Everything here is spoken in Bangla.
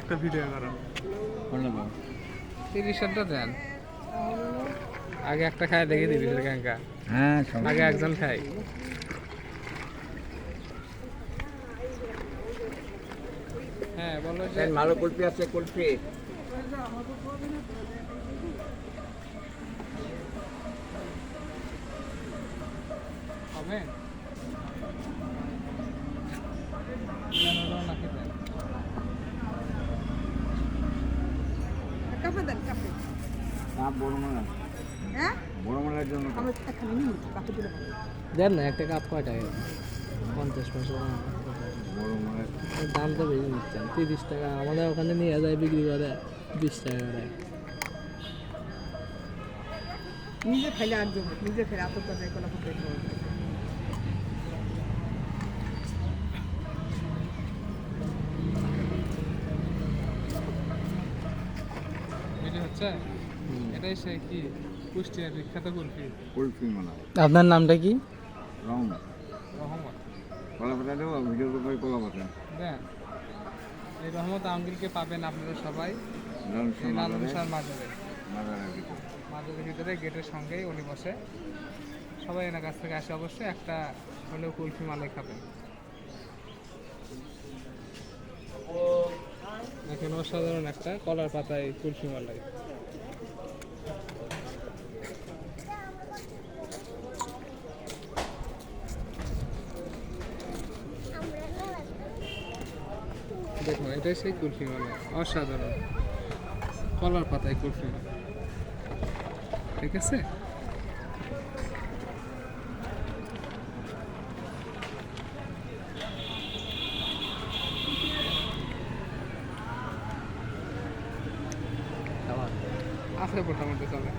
একটা ভিডিও করো। দেন। আগে একটা খায় দেখে তিরিশের ক্যাঙ্কা হ্যাঁ আগে একজন খাই হ্যাঁ বলো ভালো কুলফি আছে কুলফি। হবে দেন, ওটাও নাকি দেন। কাপে দেন কাপে না বড় মালা হ্যাঁ? বড় মালার জন্য আমরা এখানে নিই কাপে দিলে দেন। না একটা কাপ কয় টাকা? পঞ্চাশ পয়সা বড় মালার দাম তো বেশি নিচ্ছেন তিরিশ টাকা। আমাদের ওখানে নিয়ে যায় বিক্রি করে বিশ টাকা করে। নিজে খাইলে আর নিজে খেলে এত কথা এগুলো হচ্ছে এটাই সে কি কুষ্টিয়ার বিখ্যাত কুলফি? কুলফি মালা আপনার নামটা কি? রং রহমত। কলা পাতা দেবো ভিডিও করে কলা পাতা দেন এই রহমত আঙ্গিলকে পাবেন আপনারা সবাই এই লাল লালমিশার মাজারে। ভিতরে। মাজারের ভিতরে গেটের সঙ্গেই উনি বসে। সবাই এনার কাছ থেকে আসে অবশ্যই একটা হলেও কুলফি মালাই খাবেন। দেখেন অসাধারণ একটা কলার পাতায় কুলফি মালাই। দেখুন এটাই সেই কুলফি মালাই অসাধারণ। কলার পাতায় কুলফি। ঠিক আছে? আছে মোটামুটি চলে।